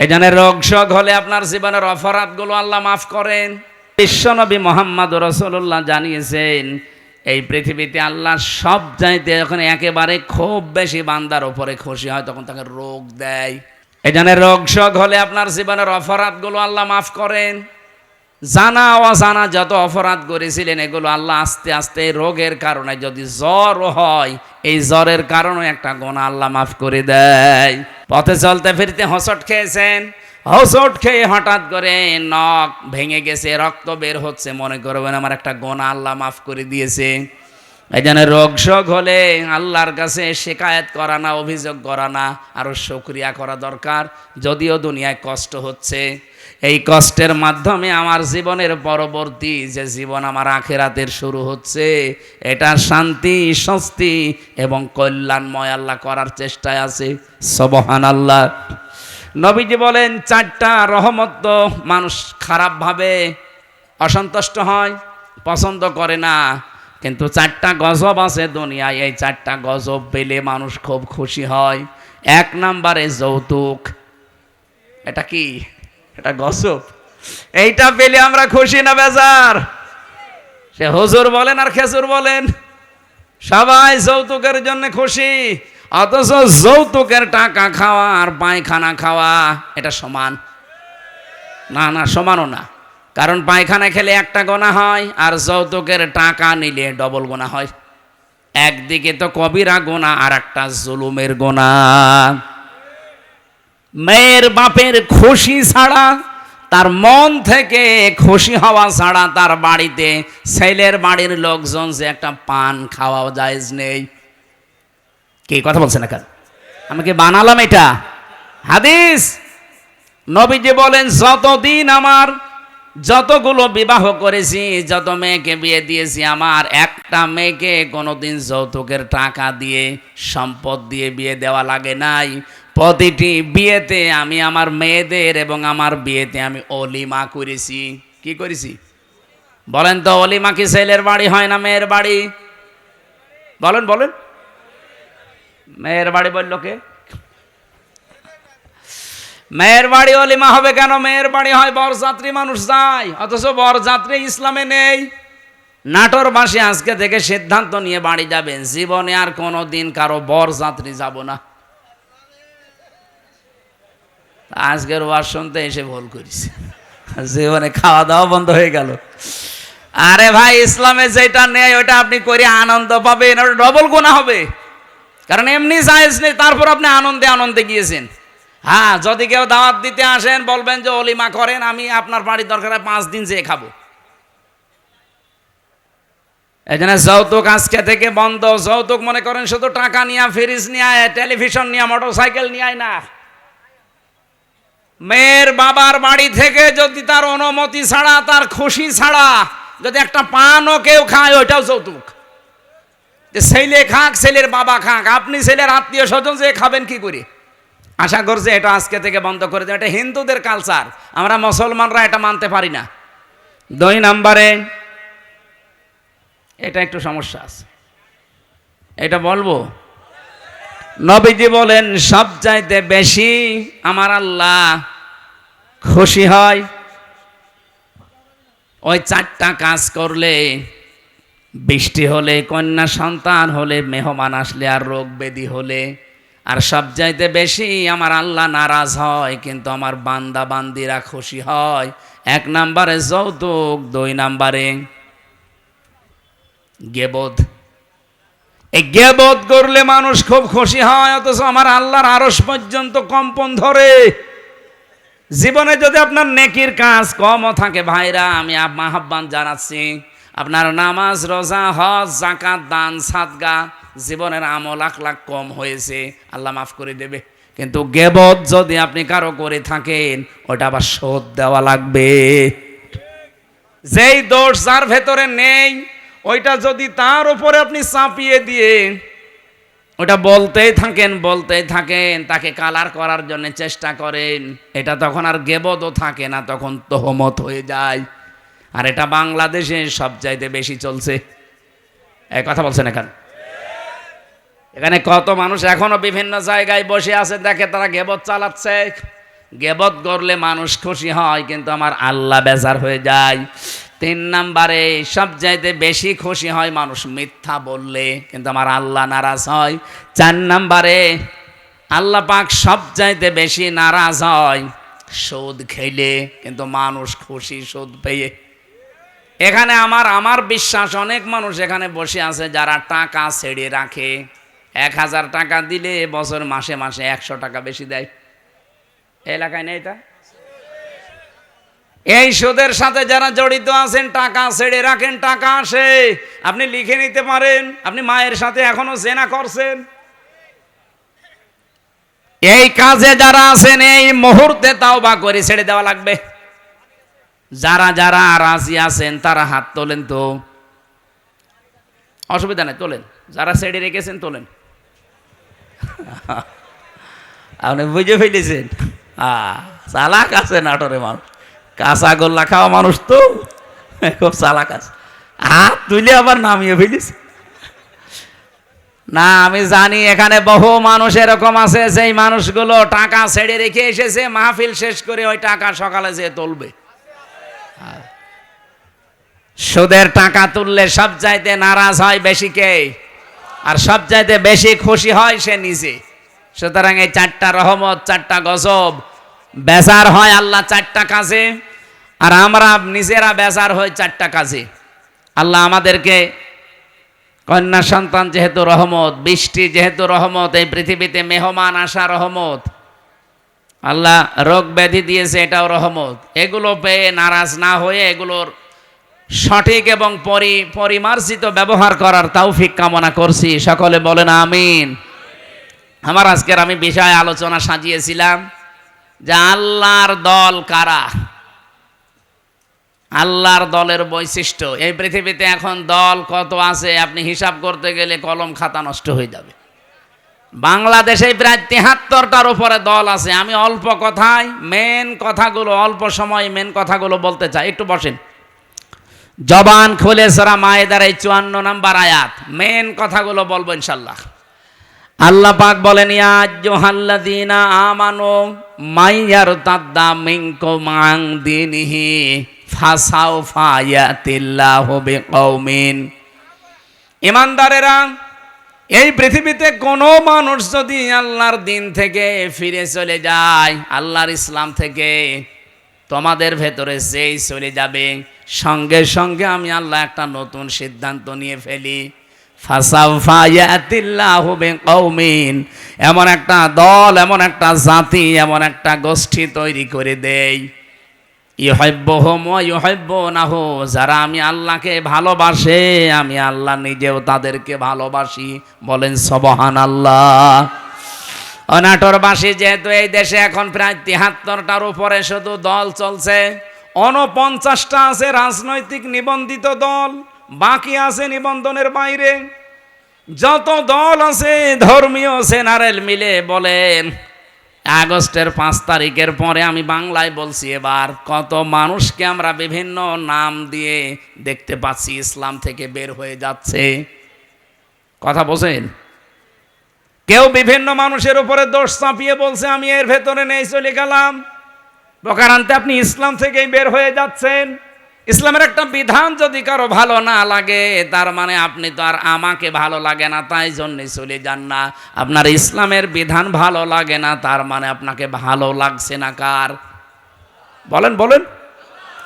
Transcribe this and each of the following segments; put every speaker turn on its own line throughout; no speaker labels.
এই রোগ শোক হলে আপনার জীবনের অপরাধগুলো আল্লাহ মাফ করেন। বিশ্বনবী মোহাম্মদ রসুল্লাহ জানিয়েছেন, এই পৃথিবীতে আল্লাহ সব চাইতে যখন একেবারে খুব বেশি বান্দার ওপরে খুশি হয়, তখন তাকে রোগ দেয়। এই রোগ শোক হলে আপনার জীবনের অপরাধগুলো আল্লাহ মাফ করেন। জানা অজানা যত অপরাধ করেছিলেন, এগুলো আল্লাহ আস্তে আস্তে রোগের কারণে, যদি জ্বর হয়, এই জ্বরের কারণে একটা গোনা আল্লাহ মাফ করে দেয়। পথে চলতে ফিরতে হসট খেয়েছেন, হসট খেয়ে হঠাৎ করে নখ ভেঙে গেছে, রক্ত বের হচ্ছে, মনে করবেন আমার একটা গোনা আল্লাহ মাফ করে দিয়েছে। জন্য রোগ শোক হলে আল্লাহর কাছে শেকায়ত করা না, অভিযোগ করা না আরও সক্রিয়া করা দরকার। যদিও দুনিয়ায় কষ্ট হচ্ছে, এই কষ্টের মাধ্যমে আমার জীবনের পরবর্তী যে জীবন আমার আখেরাতের শুরু হচ্ছে, এটা শান্তি, স্বস্তি এবং কল্যাণময় আল্লাহ করার চেষ্টায় আছে। সবহান আল্লাহ নবীজি বলেন, চারটা রহমত তো মানুষ খারাপভাবে অসন্তুষ্ট হয়, পছন্দ করে না কিন্তু চারটা গজব আছে দুনিয়ায়, এই চারটা গজব পেলে মানুষ খুব খুশি হয়। এক নম্বরে যৌতুক। এটা কি? এটা গজব। এইটা পেলে আমরা খুশি না বেজার? সে হুজুর বলেন আর খেজুর বলেন। সবাই যৌতুকের জন্য খুশি, অথচ যৌতুকের টাকা খাওয়া আর পায়খানা খাওয়া, এটা সমান? না না, সমানও না। কারণ পায়খানা খেলে একটা গোনা হয়, আর যৌতুকের টাকা নিলে ডবল গোনা হয়। একদিকে তো কবিরা গোনা, আর একটা জুলুমের গোনা। মেয়ের বাপের খুশি ছাড়া, তার মন থেকে খুশি হওয়া ছাড়া তার বাড়িতে ছেলের বাড়ির লোকজন যে একটা পান খাওয়া যায় নেই। কে কথা বলছেন এখন আমি কি বানালাম এটা? হাদিস? নবীজি বলেন, যতদিন আমার যতগুলো বিবাহ করেছি, যত মেয়েকে বিয়ে দিয়েছি, আমার একটা মেয়েকে কোনোদিন যৌতুকের টাকা দিয়ে, সম্পদ দিয়ে বিয়ে দেওয়া লাগে নাই। প্রতিটি বিয়েতে আমি আমার মেয়েদের এবং আমার বিয়েতে আমি অলিমা করেছি। কি করেছি? বলেন তো, অলিমা কি ছেলের বাড়ি হয় না মেয়ের বাড়ি? বলেন বলেন। মেয়ের বাড়ি বলল কে? মেয়ের বাড়ি অলিমা হবে কেন? মেয়ের বাড়ি হয় বরযাত্রী মানুষ যায়। অথচ বরযাত্রী ইসলামে নেই। নাটোরবাসী আজকে থেকে সিদ্ধান্ত নিয়ে বাড়ি যাবেন। জীবনে আর কোনো দিন কারও বরযাত্রী যাব না। আজকের ওয়াজ শুনতে এসে ভুল করিস জীবনে খাওয়া দাওয়া বন্ধ হয়ে গেল। আরে ভাই, ইসলামে যেটা নেই, ওটা আপনি করে আনন্দ পাবেন। ওটা ডবল গোনা হবে। কারণ এমনি জায়েজ নেই, তারপর আপনি আনন্দে আনন্দে গিয়েছেন। হ্যাঁ যদি কেউ দাওয়াত দিতে আসেন, বলবেন যে, অলিমা, করেন, আমি আপনার বাড়ির দরকার পাঁচ দিন যেয়ে খাব। জন্য যৌতুক আজকে থেকে বন্ধ। যৌতুক মনে করেন শুধু টাকা নিয়ে, ফ্রিজ নিয়ে, টেলিভিশন নিয়ে মোটর সাইকেল নিয়ে না। মেয়ের বাবার বাড়ি থেকে যদি তার অনুমতি ছাড়া, তার খুশি ছাড়া, যদি একটা পানও কেউ খায়, ওইটাও যৌতুক। যে, ছেলে খাক, ছেলের বাবা খাক, আপনি ছেলের আত্মীয় স্বজন যে খাবেন কি করে? আশা করছে এটা আজকে থেকে বন্ধ করে দেবে এটা হিন্দুদের কালচার আমরা মুসলমানরা এটা মানতে পারি না। দুই নাম্বারে, এটা একটু সমস্যা আছে। এটা বলব? নবীজি বলেন সব চাইতে বেশি আমার আল্লাহ খুশি হয় ওই চারটা কাজ করলে, বৃষ্টি হলে, কন্যা সন্তান হলে, মেহমান আসলে আর রোগ ব্যাধি হলে আর সব চাইতে বেশি আমার আল্লাহ নারাজ হয়, কিন্তু আমার বান্দা বান্দিরা খুশি হয়। এক নাম্বারে যৌতুক, দুই নাম্বারে গেবোধ এই গেবোধ করলে মানুষ খুব খুশি হয়, অথচ আমার আল্লাহর আরস পর্যন্ত কম্পন ধরে। জীবনে যদি আপনার নেকির কাজ কমও থাকে, ভাইরা, আমি আহ্বান জানাচ্ছি আপনার নামাজ, রোজা, হজ জাকাত দান, সাদগা জীবনের আমল লাখ লাখ কম হয়েছে। আল্লাহ মাফ করে দেবে। কিন্তু গেবত যদি আপনি কারও করে থাকেন, ওটা আবার শোধ দেওয়া লাগবে। যেই দোষ যার ভেতরে নেই, ওইটা যদি তার উপরে আপনি চাপিয়ে দিয়ে ওটা বলতেই থাকেন বলতেই থাকেন, তাকে কালার করার জন্য চেষ্টা করেন, এটা তখন আর গেবদও থাকে না, তখন তহমত হয়ে যায়। আর এটা বাংলাদেশে সব চাইতে বেশি চলছে। এই কথা বলছেন এখানে। এখানে কত মানুষ এখনও বিভিন্ন জায়গায় বসে আছে, দেখে তারা গেবত চালাচ্ছে। গেবত করলে মানুষ খুশি হয়, কিন্তু আমার আল্লাহ বেজার হয়ে যায়। তিন নাম্বারে সব চাইতে বেশি খুশি হয় মানুষ মিথ্যা বললে, কিন্তু আমার আল্লাহ নারাজ হয়। চার নাম্বারে, আল্লাহ পাক সব চাইতে বেশি নারাজ হয়, সুদ খেলে, কিন্তু মানুষ খুশি সুদ পেয়ে। এখানে আমার আমার বিশ্বাস, অনেক মানুষ এখানে বসে আছে যারা টাকা ছেড়ে রাখে। এক হাজার টাকা দিলে বছর মাসে মাসে একশো টাকা বেশি দেয়। এলাকায় নেই এটা? এই সুদের সাথে যারা জড়িত আছেন, টাকা ছেড়ে রাখেন, টাকা আসে। আপনি লিখে নিতে পারেন, আপনি মায়ের সাথে এখনও জেনা করছেন। এই কাজে যারা আছেন, এই মুহূর্তে তাও বা করে ছেড়ে দেওয়া লাগবে। যারা যারা রাজি আছেন, তারা হাত তোলেন তো। অসুবিধা নেই, তোলেন। যারা ছেড়ে রেখেছেন, তোলেন। আপনি বুঝে ফেলেছেন? চালাক আছে নাটোরে মানুষ। কাঁচা গোল্লা খাওয়া মানুষ তো। খুব চালাক আছে। হাত তুলে আবার নামিয়ে ফেলিস না, আমি জানি এখানে বহু মানুষ এরকম আছে সেই মানুষগুলো টাকা ছেড়ে রেখে এসেছে, মাহফিল শেষ করে ওই টাকা সকালে যেয়ে তুলবে। সুদের টাকা তুললে সব চাইতে নারাজ হয় বেশি কে? আর সব চাইতে বেশি খুশি হয় সে নিজে। সুতরাং এই চারটা রহমত, চারটা গজব বেজার হয় আল্লাহ চারটা কাজে, আর আমরা নিজেরা বেজার হই চারটা কাজে। আল্লাহ আমাদেরকে কন্যা সন্তান যেহেতু রহমত, বৃষ্টি যেহেতু রহমত, এই পৃথিবীতে মেহমান আসা রহমত, আল্লাহ রোগ ব্যাধি দিয়েছে এটাও রহমত। এগুলো পেয়ে নারাজ না হয়ে এগুলোর সঠিক এবং পরি, পরিমার্জিত ব্যবহার করার তৌফিক কামনা করছি। সকলে বলেন আমিন। আমার আজকের আমি বিষয় আলোচনা সাজিয়েছিলাম যে আল্লাহর দল কারা? আল্লাহর দলের বৈশিষ্ট্য। এই পৃথিবীতে এখন দল কত আছে, আপনি হিসাব করতে গেলে কলম খাতা নষ্ট হয়ে যাবে। বাংলাদেশে প্রায় তেহাত্তরটার উপরে দল আছে। আমি অল্প কথায় মেন কথাগুলো, অল্প সময় মেন কথাগুলো বলতে চাই। একটু বসেন। জবান খুলে সরা মায়েদার এই চুয়ান্ন নাম্বার আয়াত। মেন কথাগুলো বলব ইনশাল্লাহ আল্লাহ পাক বলেন ইয়াজ্জুহাল্লাযীনা আমানু মাইয়ার তাদ্দা মিনকুম আন দীনিহি, ফাসাউফা ইয়াতিল্লাহু বিকৌমিন ইমানদারেরা, এই পৃথিবীতে কোনো মানুষ যদি আল্লাহর দিন থেকে ফিরে চলে যায়, আল্লাহর ইসলাম থেকে তোমাদের ভেতরে যেই চলে যাবে, সঙ্গে সঙ্গে আমি আল্লাহ একটা নতুন সিদ্ধান্ত নিয়ে ফেলি। কৌমিন এমন একটা দল, এমন একটা জাতি, এমন একটা গোষ্ঠী তৈরি করে দেই। ইহব্য হোম ইহব্য না হো যারা আমি আল্লাহকে ভালোবাসে, আমি আল্লাহ নিজেও তাদেরকে ভালোবাসি। বলেন সবহান আল্লাহ অনাটরবাসী যেহেতু এই দেশে এখন প্রায় তিহাত্তরটার উপরে শুধু দল চলছে অনপঞ্চাশটা আছে রাজনৈতিক নিবন্ধিত দল, বাকি আছে নিবন্ধনের বাইরে। যত দল আছে ধর্মীয় সেনারেল মিলে বলেন, আগস্টের পাঁচ তারিখের পরে আমি বাংলায় বলছি এবার, কত মানুষকে আমরা বিভিন্ন নাম দিয়ে দেখতে পাচ্ছি, ইসলাম থেকে বের হয়ে যাচ্ছে। কথা বোঝেন কেউ বিভিন্ন মানুষের উপরে দোষ চাপিয়ে বলছে, আমি এর ভেতরে নেই, চলে গেলাম। প্রকারান্তে আপনি ইসলাম থেকেই বের হয়ে যাচ্ছেন। ইসলামের একটা বিধান যদি কারও ভালো না লাগে, তার মানে আপনি তো আর আমাকে ভালো লাগে না, তাই জন্যে চলে যান না। আপনার ইসলামের বিধান ভালো লাগে না, তার মানে আপনাকে ভালো লাগছে না কার? বলেন বলেন।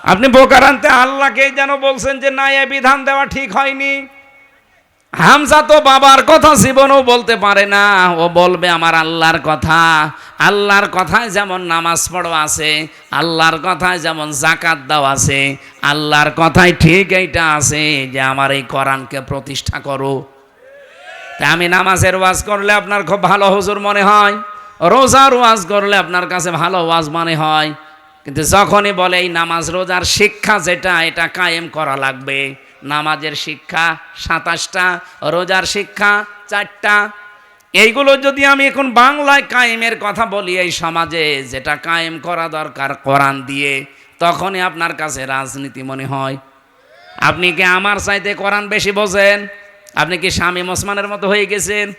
আপনি বোকার বোকারান্তে আল্লাহকেই যেন বলছেন যে, না, এ বিধান দেওয়া ঠিক হয়নি। হামজা তো বাবার কথা জীবনও বলতে পারে না। ও বলবে আমার আল্লাহর কথা। আল্লাহর কথায় যেমন নামাজ পড়ো আছে, আল্লাহর কথায় যেমন জাকাত দাও আছে, আল্লাহর কথায় ঠিক এইটা আছে যে আমার এই কোরআনকে প্রতিষ্ঠা করো। তা আমি নামাজের ওয়াজ করলে আপনার খুব ভালো হুজুর মনে হয়, রোজার ওয়াজ করলে আপনার কাছে ভালো ওয়াজ মনে হয়। কিন্তু যখনই বলে এই নামাজ, রোজার শিক্ষা যেটা, এটা কায়েম করা লাগবে। নামাজের শিক্ষা সাতাশটা, রোজার শিক্ষা চারটা। এইগুলো যদি আমি এখন বাংলায় কায়েমের কথা বলি এই সমাজে, যেটা কায়েম করা দরকার কোরআন দিয়ে, তখনই আপনার কাছে রাজনীতি মনে হয়। আপনি কি আমার চাইতে কোরআন বেশি বোঝেন? আপনি কি স্বামী ওসমানের মতো হয়ে গেছেন?